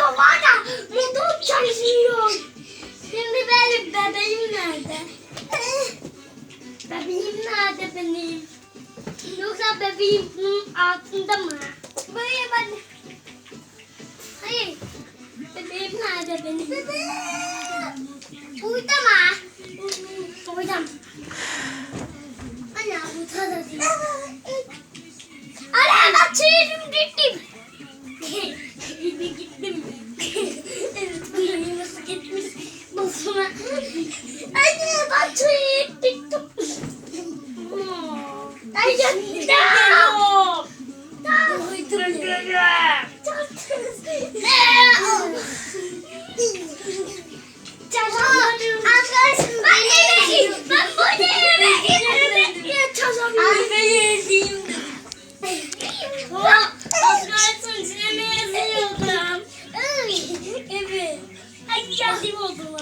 Var ya motor çalışıyor. Şimdi benim bebeğim nerede? Bebeğim nerede benim? Yoksa bebeğim bunun altında mı? Buraya ben... Hayır. Bebeğim nerede benim? Bebeğim. Burada mı? Burada mı? Ana burada da değil. Ana bak gittim. Gittim gittim. evet bu yayınması gitmiş. Basına. Anne bak çevirim gittim. Ay yandım. Arkadaşım ben eve gittim. Ben burada eve gittim. Ya çalışıyorum. Ben yediğim. Asgari sinema yazıyordum. Evet. Ay geldim oldu.